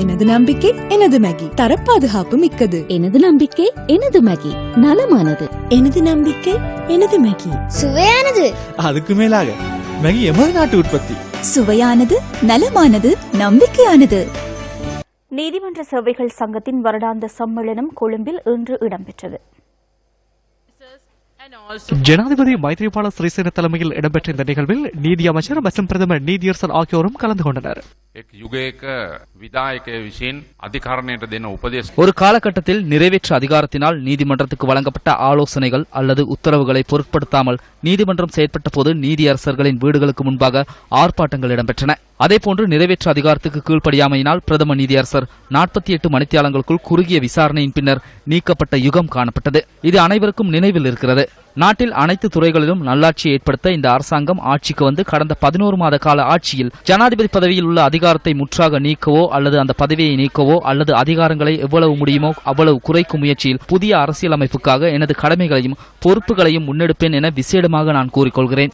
எனது நம்பிக்கை எனது மேகி தரப்பாதுகாப்பு மிக்கது. எனது நம்பிக்கை எனது மேகி நலமானது. எனது நம்பிக்கை எனது மேகி சுவையானது. அதுக்கு மேலாக மேகி எமது நாட்டு உற்பத்தி. சுவையானது நலமானது நம்பிக்கையானது. நீதிமன்ற சேவைகள் சங்கத்தின் வருடாந்த சம்மேளனம் கொழும்பில் இன்று இடம்பெற்றது. ஜனாதிபதி மைத்ரிபால சிறிசேன தலைமையில் இடம்பெற்ற இந்த நிகழ்வில் நீதி அமைச்சர் மற்றும் பிரதமர் நீதியரசர் ஆகியோரும் கலந்து கொண்டனர். எக் யுகேக விதாயக விஷயின் அதிகாரணையிட்ட என்ன உபதேசம் ஒரு காலகட்டத்தில் நிறைவேற்ற அதிகாரத்தினால் நீதிமன்றத்துக்கு வழங்கப்பட்ட ஆலோசனைகள் அல்லது உத்தரவுகளை பொருட்படுத்தாமல் நீதிமன்றம் செயற்பட்ட போது நீதியரசர்களின் வீடுகளுக்கு முன்பாக ஆர்ப்பாட்டங்கள் இடம்பெற்றன. அதேபோன்று நிறைவேற்ற அதிகாரத்துக்கு கீழ்ப்படியாமையினால் பிரதம நீதியரசர் நாற்பத்தி எட்டு மணித்தியாலங்களுக்குள் குறுகிய விசாரணையின் பின்னர் நீக்கப்பட்ட யுகம் காணப்பட்டது. இது அனைவருக்கும் நினைவில் இருக்கிறது. நாட்டில் அனைத்து துறைகளிலும் நல்லாட்சியை ஏற்படுத்த இந்த அரசாங்கம் ஆட்சிக்கு வந்து கடந்த பதினோரு மாத கால ஆட்சியில் ஜனாதிபதி பதவியில் உள்ள அதிகாரத்தை முற்றாக நீக்கவோ அல்லது அந்த பதவியை நீக்கவோ அல்லது அதிகாரங்களை எவ்வளவு முடியுமோ அவ்வளவு குறைக்கும் முயற்சியில் புதிய அரசியலமைப்புக்காக எனது கடமைகளையும் பொறுப்புகளையும் முன்னெடுப்பேன் என விசேடமாக நான் கூறிக்கொள்கிறேன்.